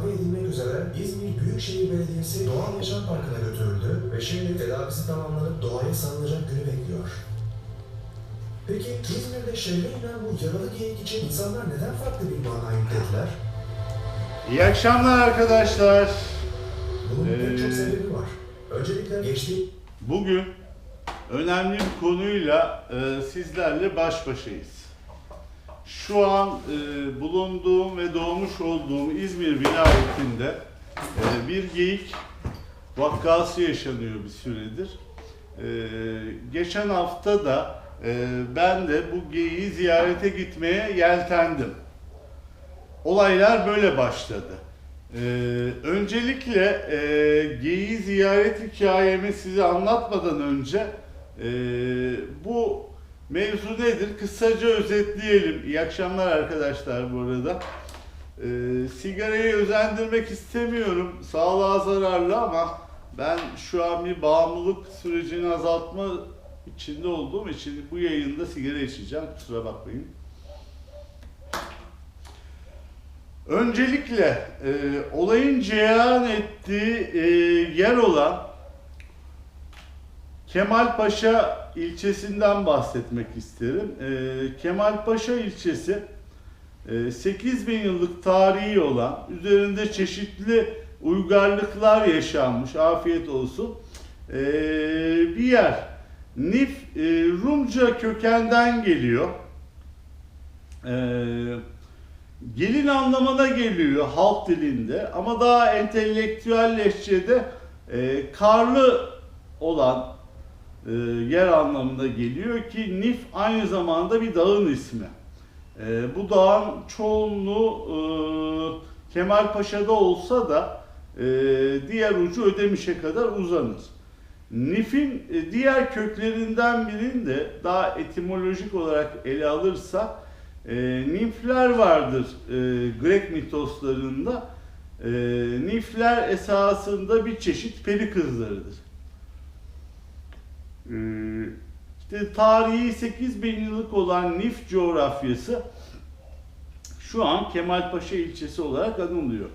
tedavi edilmek üzere İzmir Büyükşehir Belediyesi Doğal Yaşam Parkı'na götürüldü ve şimdi tedavisi tamamlanıp doğaya salınacak günü bekliyor. Peki İzmir'de şehre inen bu yaralı geyik için insanlar neden farklı bir mana yüklediler? İyi akşamlar arkadaşlar. Bunun pek çok Ee, sebebi var. Öncelikle geçtiği Bugün önemli bir konuyla e, sizlerle baş başayız. Şu an e, bulunduğum ve doğmuş olduğum İzmir vilayetinde e, bir geyik vakası yaşanıyor bir süredir. E, geçen hafta da e, ben de bu geyiği ziyarete gitmeye yeltendim. Olaylar böyle başladı. Ee, öncelikle e, geyiği ziyaret hikayemi size anlatmadan önce e, bu mevzu nedir? Kısaca özetleyelim. İyi akşamlar arkadaşlar bu arada. E, sigarayı özendirmek istemiyorum. Sağlığa zararlı ama ben şu an bir bağımlılık sürecini azaltma içinde olduğum için bu yayında sigara içeceğim. Kusura bakmayın. Öncelikle e, olayın cereyan ettiği e, yer olan Kemalpaşa ilçesinden bahsetmek isterim. E, Kemalpaşa ilçesi e, 8000 yıllık tarihi olan, üzerinde çeşitli uygarlıklar yaşanmış, afiyet olsun, e, bir yer. Nif e, Rumca kökenden geliyor. Eee Gelin anlamına geliyor halk dilinde ama daha entelektüel lehçede e, karlı olan e, yer anlamına geliyor ki Nif aynı zamanda bir dağın ismi. E, bu dağın çoğunluğu e, Kemalpaşa'da olsa da e, diğer ucu Ödemiş'e kadar uzanır. Nif'in e, diğer köklerinden birinde daha etimolojik olarak ele alırsa e, nimfler vardır e, Grek mitoslarında. E, nimfler esasında bir çeşit peri kızlarıdır. E, işte tarihi 8000 yıllık olan Nif coğrafyası şu an Kemalpaşa ilçesi olarak anılıyor.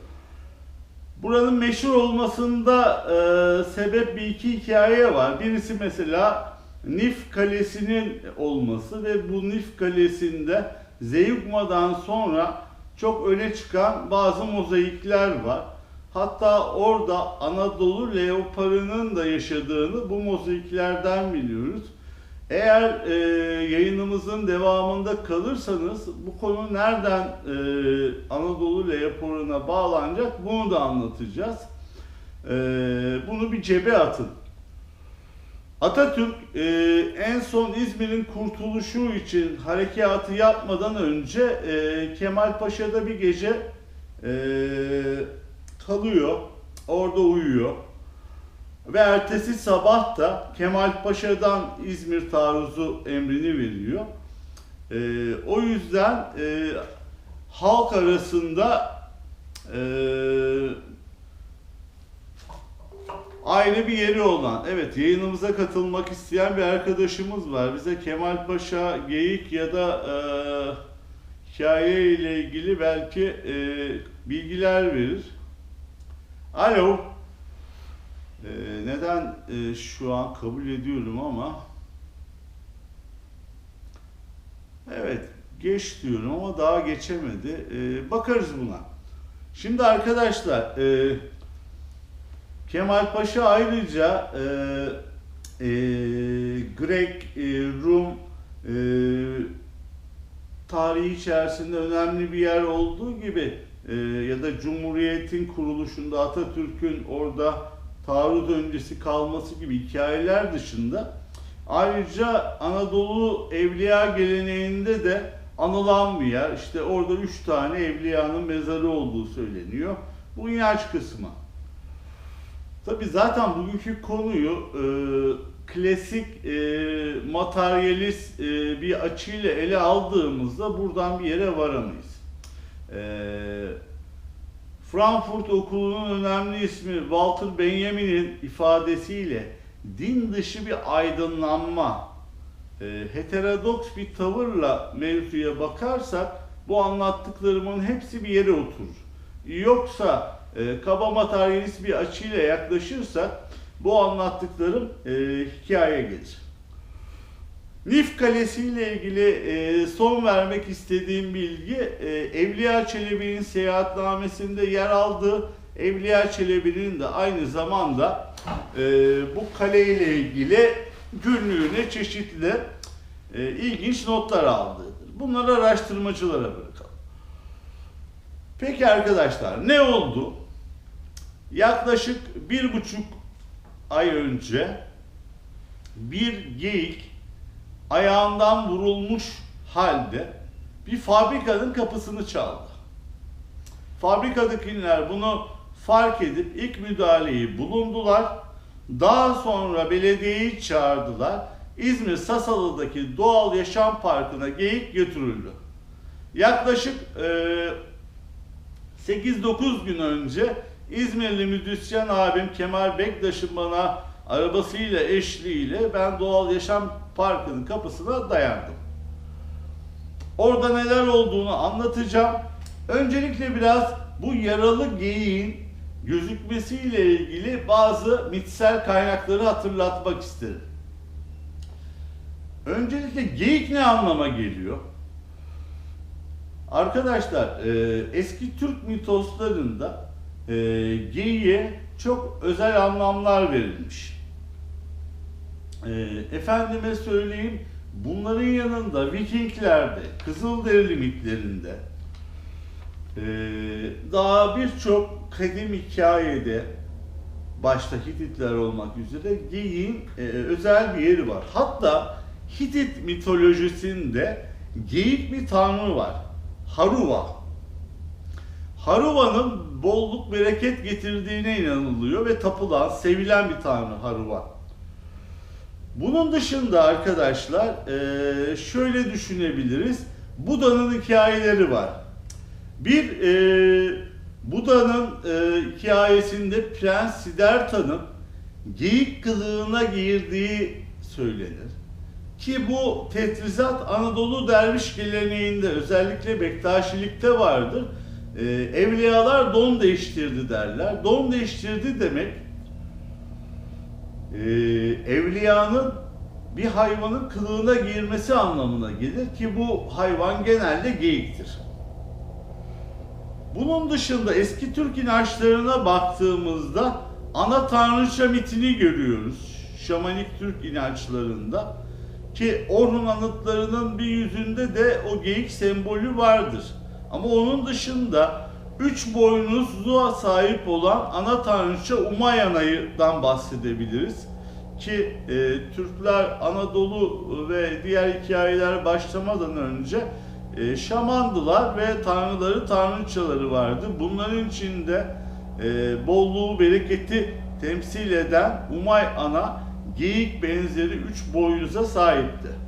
Buranın meşhur olmasında e, sebep bir iki hikaye var. Birisi mesela Nif Kalesi'nin olması ve bu Nif Kalesi'nde Zeyukma'dan sonra çok öne çıkan bazı mozaikler var. Hatta orada Anadolu leoparının da yaşadığını bu mozaiklerden biliyoruz. Eğer e, yayınımızın devamında kalırsanız bu konu nereden e, Anadolu leoparına bağlanacak bunu da anlatacağız. E, bunu bir cebe atın. Atatürk e, en son İzmir'in kurtuluşu için harekatı yapmadan önce e, Kemalpaşa'da bir gece e, kalıyor, orada uyuyor. Ve ertesi sabah da Kemalpaşa'dan İzmir taarruzu emrini veriyor. E, o yüzden e, halk arasında e, ayrı bir yeri olan, evet yayınımıza katılmak isteyen bir arkadaşımız var. Bize Kemal Paşa, Geyik ya da e, hikaye ile ilgili belki e, bilgiler verir. Alo. E, neden e, şu an kabul ediyorum ama Evet, geç diyorum ama daha geçemedi. E, bakarız buna. Şimdi arkadaşlar, e, Kemal Paşa ayrıca e, e, Grek, e, Rum e, tarihi içerisinde önemli bir yer olduğu gibi e, ya da Cumhuriyet'in kuruluşunda Atatürk'ün orada taarruz öncesi kalması gibi hikayeler dışında ayrıca Anadolu evliya geleneğinde de anılan bir yer. İşte orada üç tane evliyanın mezarı olduğu söyleniyor. Bu inanç kısmı. Tabi zaten bugünkü konuyu e, klasik e, materyalist e, bir açıyla ele aldığımızda buradan bir yere varamayız. E, Frankfurt Okulu'nun önemli ismi Walter Benjamin'in ifadesiyle din dışı bir aydınlanma, e, heterodoks bir tavırla mevzuya bakarsak bu anlattıklarımın hepsi bir yere oturur. yoksa e, kaba materyalist bir açıyla yaklaşırsak bu anlattıklarım e, hikaye gelir. Nif Kalesi ile ilgili e, son vermek istediğim bilgi e, Evliya Çelebi'nin seyahatnamesinde yer aldığı Evliya Çelebi'nin de aynı zamanda e, bu kale ile ilgili günlüğüne çeşitli e, ilginç notlar aldığıdır. Bunları araştırmacılara bırakalım. Peki arkadaşlar ne oldu? Yaklaşık bir buçuk ay önce bir geyik ayağından vurulmuş halde bir fabrikanın kapısını çaldı. Fabrikadakiler bunu fark edip ilk müdahaleyi bulundular. Daha sonra belediyeyi çağırdılar. İzmir Sasalı'daki Doğal Yaşam Parkı'na geyik götürüldü. Yaklaşık e, 8-9 gün önce İzmirli müzisyen abim Kemal Bektaş'ın bana arabasıyla eşliğiyle ben Doğal Yaşam Parkı'nın kapısına dayandım. Orada neler olduğunu anlatacağım. Öncelikle biraz bu yaralı geyiğin gözükmesiyle ilgili bazı mitsel kaynakları hatırlatmak isterim. Öncelikle geyik ne anlama geliyor? Arkadaşlar e, eski Türk mitoslarında e, geyiğe çok özel anlamlar verilmiş. E, efendime söyleyeyim bunların yanında Vikinglerde, Kızılderili mitlerinde e, daha birçok kadim hikayede başta Hititler olmak üzere geyiğin e, özel bir yeri var. Hatta Hitit mitolojisinde geyik bir tanrı var. Haruva. Haruva'nın bolluk bereket getirdiğine inanılıyor ve tapılan, sevilen bir tanrı Haruva. Bunun dışında arkadaşlar eee, şöyle düşünebiliriz. Buda'nın hikayeleri var. Bir eee, Buda'nın eee, hikayesinde Prens Siddhartha'nın geyik kılığına girdiği söylenir. Ki bu tetrizat Anadolu derviş geleneğinde özellikle Bektaşilikte vardır. Evliyalar don değiştirdi derler. Don değiştirdi demek e, evliyanın bir hayvanın kılığına girmesi anlamına gelir ki bu hayvan genelde geyiktir. Bunun dışında eski Türk inançlarına baktığımızda ana tanrıça mitini görüyoruz. Şamanik Türk inançlarında ki Orhun anıtlarının bir yüzünde de o geyik sembolü vardır. Ama onun dışında üç boynuzluğa sahip olan ana tanrıça Umayana'dan bahsedebiliriz. Ki e, Türkler Anadolu ve diğer hikayeler başlamadan önce e, şamandılar ve tanrıları tanrıçaları vardı. Bunların içinde e, bolluğu, bereketi temsil eden Umay Ana geyik benzeri üç boynuza sahipti.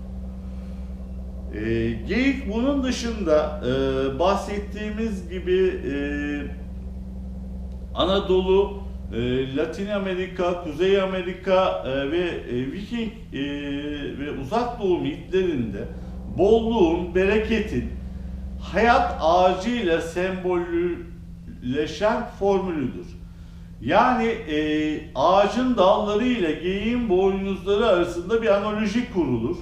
E, geyik bunun dışında e, bahsettiğimiz gibi e, Anadolu, e, Latin Amerika, Kuzey Amerika e, ve e, Viking e, ve Uzak Doğu mitlerinde bolluğun, bereketin hayat ağacıyla sembolleşen formülüdür. Yani e, ağacın dalları ile geyiğin boynuzları arasında bir analoji kurulur.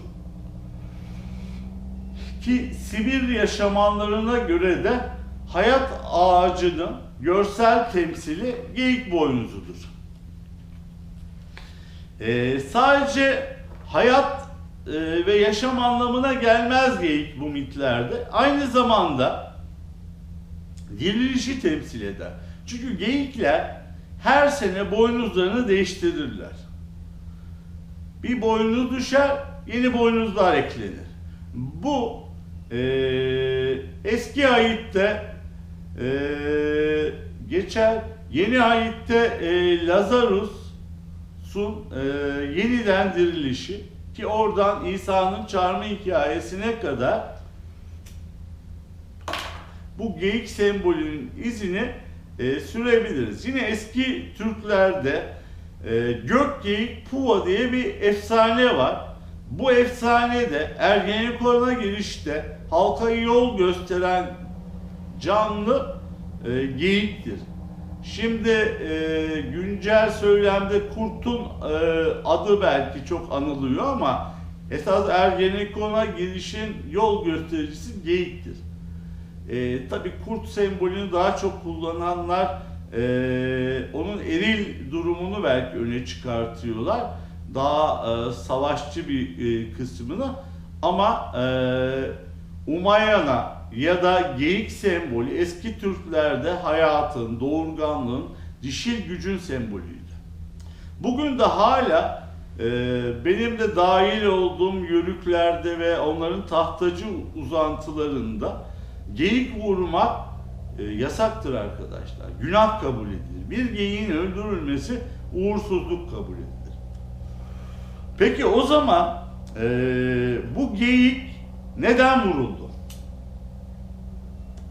Ki Sibirya şamanlarına göre de hayat ağacının görsel temsili geyik boynuzudur. E, sadece hayat e, ve yaşam anlamına gelmez geyik bu mitlerde. Aynı zamanda dirilişi temsil eder. Çünkü geyikler her sene boynuzlarını değiştirirler. Bir boynuz düşer, yeni boynuzlar eklenir. Bu e, eski ayitte e, geçer, yeni ayitte e, Lazarus'un e, yeniden dirilişi ki oradan İsa'nın çağırma hikayesine kadar bu geyik sembolünün izini e, sürebiliriz. Yine eski Türklerde e, gök geyik puva diye bir efsane var. Bu efsane de Ergenekon'a girişte halka yol gösteren canlı e, geyiktir. Şimdi e, güncel söylemde kurtun e, adı belki çok anılıyor ama esas Ergenekon'a girişin yol göstericisi geyiktir. E, Tabi kurt sembolünü daha çok kullananlar e, onun eril durumunu belki öne çıkartıyorlar. Daha e, savaşçı bir e, kısmını ama e, Umayana ya da geyik sembolü eski Türklerde hayatın, doğurganlığın, dişil gücün sembolüydü. Bugün de hala e, benim de dahil olduğum yörüklerde ve onların tahtacı uzantılarında geyik vurmak e, yasaktır arkadaşlar. Günah kabul edilir. Bir geyiğin öldürülmesi uğursuzluk kabul edilir. Peki o zaman e, bu geyik neden vuruldu?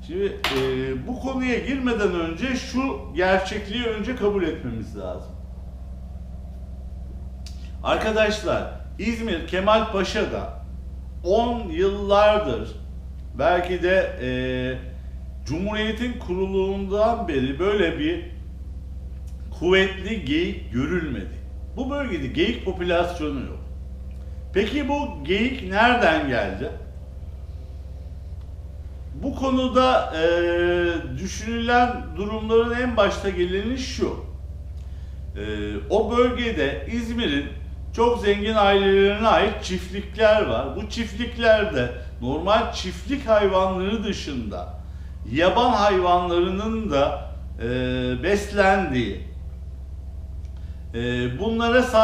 Şimdi e, bu konuya girmeden önce şu gerçekliği önce kabul etmemiz lazım. Arkadaşlar İzmir Kemal Paşa'da 10 yıllardır belki de e, Cumhuriyet'in kurulduğundan beri böyle bir kuvvetli geyik görülmedi. Bu bölgede geyik popülasyonu yok. Peki bu geyik nereden geldi? Bu konuda e, düşünülen durumların en başta geleni şu. E, o bölgede İzmir'in çok zengin ailelerine ait çiftlikler var. Bu çiftliklerde normal çiftlik hayvanları dışında yaban hayvanlarının da e, beslendiği, e, bunlara sahip